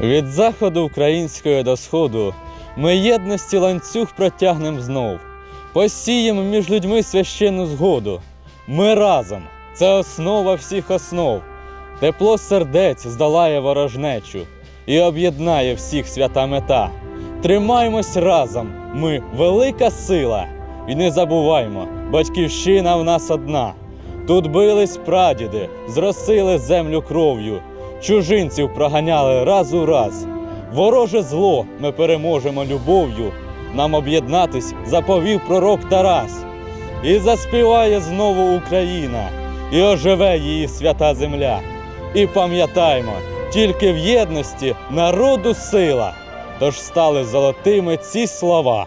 Від заходу української до сходу ми єдності ланцюг протягнем знов, посіємо між людьми священну згоду. Ми разом, це основа всіх основ. Тепло сердець здолає ворожнечу і об'єднає всіх свята мета. Тримаймось разом, ми велика сила, і не забуваймо, батьківщина в нас одна. Тут бились прадіди, зросили землю кров'ю, чужинців проганяли раз у раз. Вороже зло ми переможемо любов'ю. Нам об'єднатись заповів пророк Тарас. І заспіває знову Україна, і оживе її свята земля. І пам'ятаймо, тільки в єдності народу сила. Тож стали золотими ці слова.